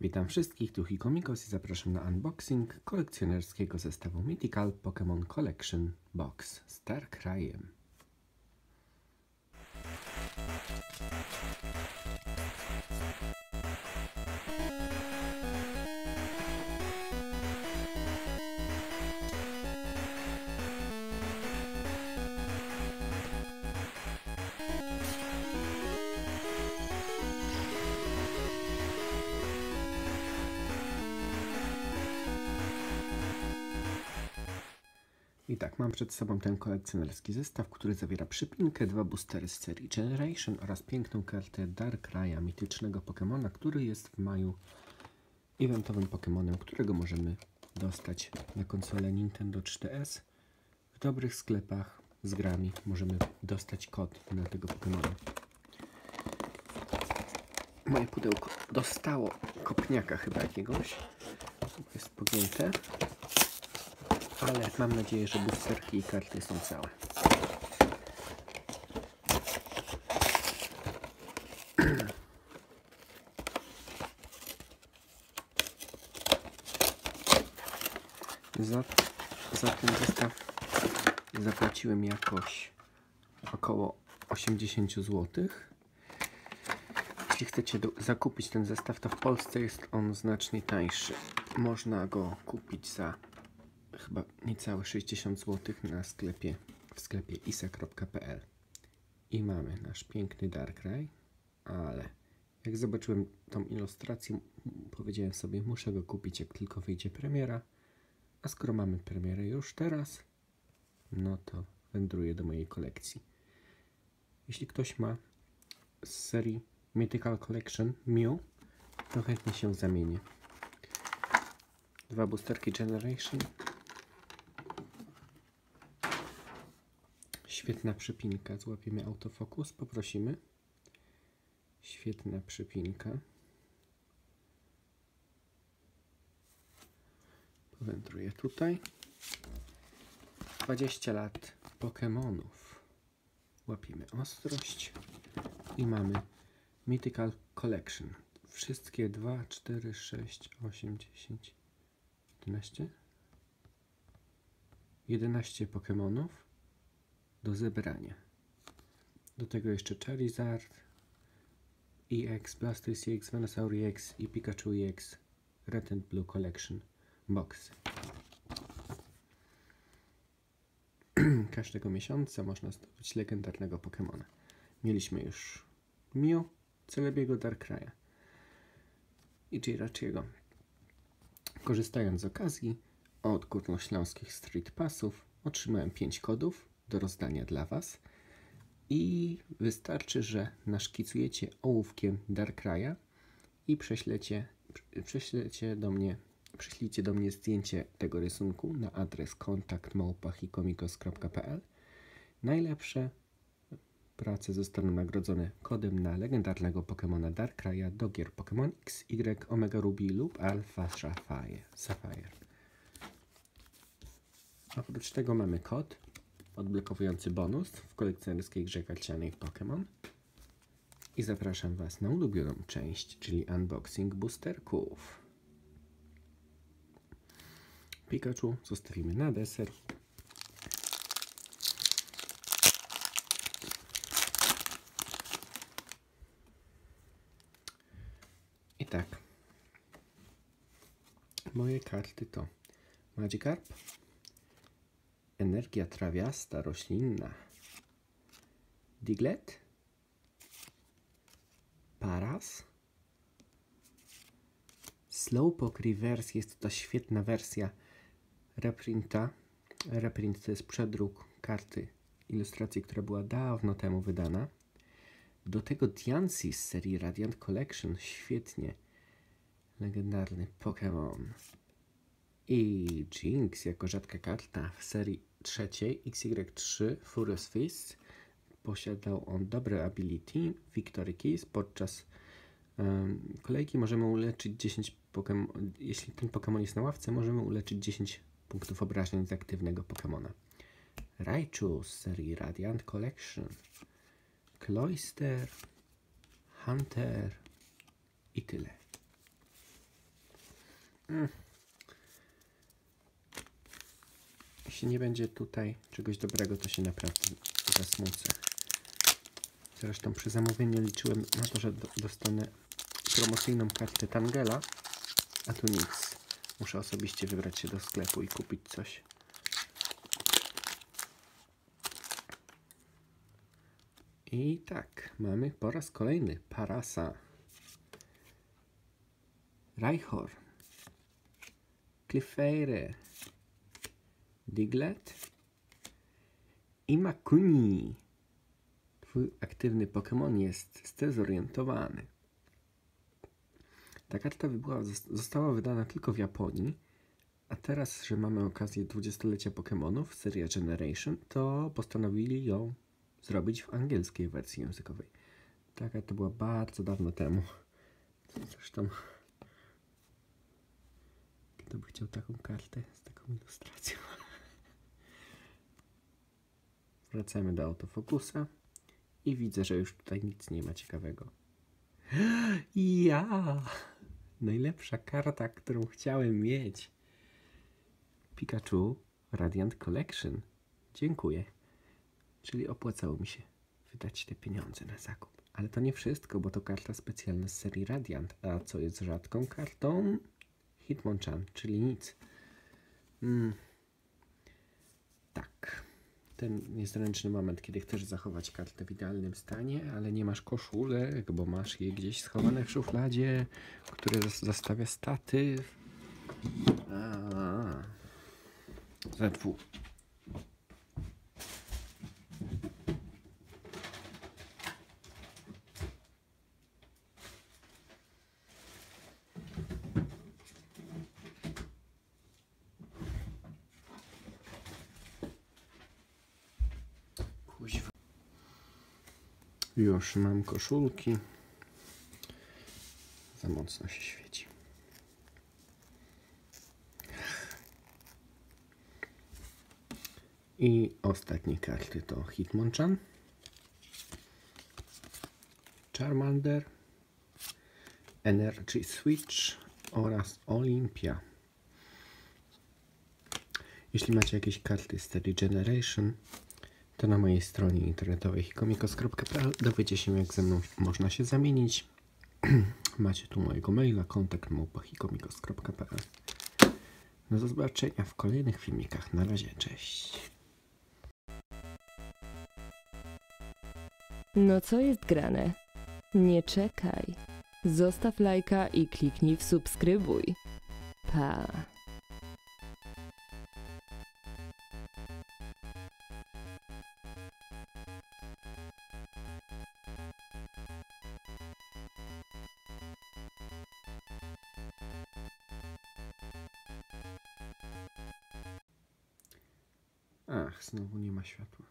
Witam wszystkich, tu Hikomikos i zapraszam na unboxing kolekcjonerskiego zestawu Mythical Pokémon Collection Box z Darkrayem. I tak, mam przed sobą ten kolekcjonerski zestaw, który zawiera przypinkę, dwa boostery z serii Generation oraz piękną kartę Darkraya, mitycznego Pokemona, który jest w maju eventowym Pokemonem, którego możemy dostać na konsolę Nintendo 3DS. W dobrych sklepach z grami możemy dostać kod na tego Pokemona. Moje pudełko dostało kopniaka chyba jakiegoś. Jest pogięte ale mam nadzieję, że boosterki i karty są całe. Za, za ten zestaw zapłaciłem jakoś około 80 zł. Jeśli chcecie do, zakupić ten zestaw, to w Polsce jest on znacznie tańszy. Można go kupić za chyba niecałe 60 zł na sklepie w sklepie isa.pl i mamy nasz piękny Darkrai, ale jak zobaczyłem tą ilustrację, powiedziałem sobie, muszę go kupić jak tylko wyjdzie premiera, a skoro mamy premierę już teraz, no to wędruje do mojej kolekcji. Jeśli ktoś ma z serii Mythical Collection Mew, to chętnie się zamienię. Dwa boosterki Generation Świetna przypinka. Złapiemy autofokus. Poprosimy. Świetna przypinka. Powędruję tutaj. 20 lat Pokémonów. Łapiemy ostrość. I mamy Mythical Collection. Wszystkie 2, 4, 6, 8, 10, 11. 11 Pokémonów do zebrania. Do tego jeszcze Charizard, EX, Blastoise EX, Venusaur EX i Pikachu EX Red and Blue Collection Box. Każdego miesiąca można zdobyć legendarnego Pokemona. Mieliśmy już Mew, Celebiego Darkraya i Jirachiego. Korzystając z okazji od górnośląskich Street Passów otrzymałem 5 kodów do rozdania dla Was. I wystarczy, że naszkicujecie ołówkiem Darkraya i prześlecie, prześlecie do mnie, prześlijcie do mnie zdjęcie tego rysunku na adres kontakt.małpachikomikos.pl Najlepsze prace zostaną nagrodzone kodem na legendarnego Pokemona Darkraya do gier Pokémon X, Y, Omega Ruby lub Alpha Sapphire. Oprócz tego mamy kod odblokowujący bonus w kolekcjonerskiej grze karcianej Pokémon. I zapraszam Was na ulubioną część, czyli unboxing boosterków. Pikachu zostawimy na deser. I tak. Moje karty to Magikarp, energia trawiasta, roślinna. Diglet, Paras, Slowpoke Reverse jest to świetna wersja reprinta. Reprint to jest przedruk karty ilustracji, która była dawno temu wydana. Do tego Diancie z serii Radiant Collection, świetnie. Legendarny Pokémon. I Jinx jako rzadka karta w serii trzeciej XY3 Furious Fist posiadał on dobre ability Victory Keys. Podczas um, kolejki możemy uleczyć 10 Pokemon. Jeśli ten Pokémon jest na ławce, możemy uleczyć 10 punktów obrażeń z aktywnego Pokémona. Raichu z serii Radiant Collection. Cloyster, Hunter i tyle. Mm. Jeśli nie będzie tutaj czegoś dobrego, to się naprawdę zasmucę. Zresztą przy zamówieniu liczyłem na to, że do, dostanę promocyjną kartę Tangela, a tu nic. Muszę osobiście wybrać się do sklepu i kupić coś. I tak, mamy po raz kolejny Parasa. Reichor. Clefairy. Diglett. I Makuni. Twój aktywny Pokémon jest zdezorientowany. Ta karta była, została wydana tylko w Japonii, a teraz, że mamy okazję 20-lecia Pokémonów, seria Generation, to postanowili ją zrobić w angielskiej wersji językowej. Taka to była bardzo dawno temu. Zresztą kto by chciał taką kartę z taką ilustracją? Wracamy do autofokusa i widzę, że już tutaj nic nie ma ciekawego. Ja! Najlepsza karta, którą chciałem mieć. Pikachu Radiant Collection. Dziękuję. Czyli opłacało mi się wydać te pieniądze na zakup. Ale to nie wszystko, bo to karta specjalna z serii Radiant. A co jest rzadką kartą? Hitmonchan, czyli nic. Mm. Tak. Ten niezręczny moment, kiedy chcesz zachować kartę w idealnym stanie, ale nie masz koszulek, bo masz je gdzieś schowane w szufladzie, które zastawia statyw. A, ZW. Kuźwa. Już mam koszulki. Za mocno się świeci. I ostatnie karty to Hitmonchan, Charmander, Energy Switch oraz Olympia. Jeśli macie jakieś karty z serii Generation, to na mojej stronie internetowej hikomikos.pl dowiecie się jak ze mną można się zamienić. Macie tu mojego maila kontakt Do zobaczenia w kolejnych filmikach. Na razie, cześć. No co jest grane? Nie czekaj. Zostaw lajka i kliknij w subskrybuj. Pa. Ach, znowu nie ma światła.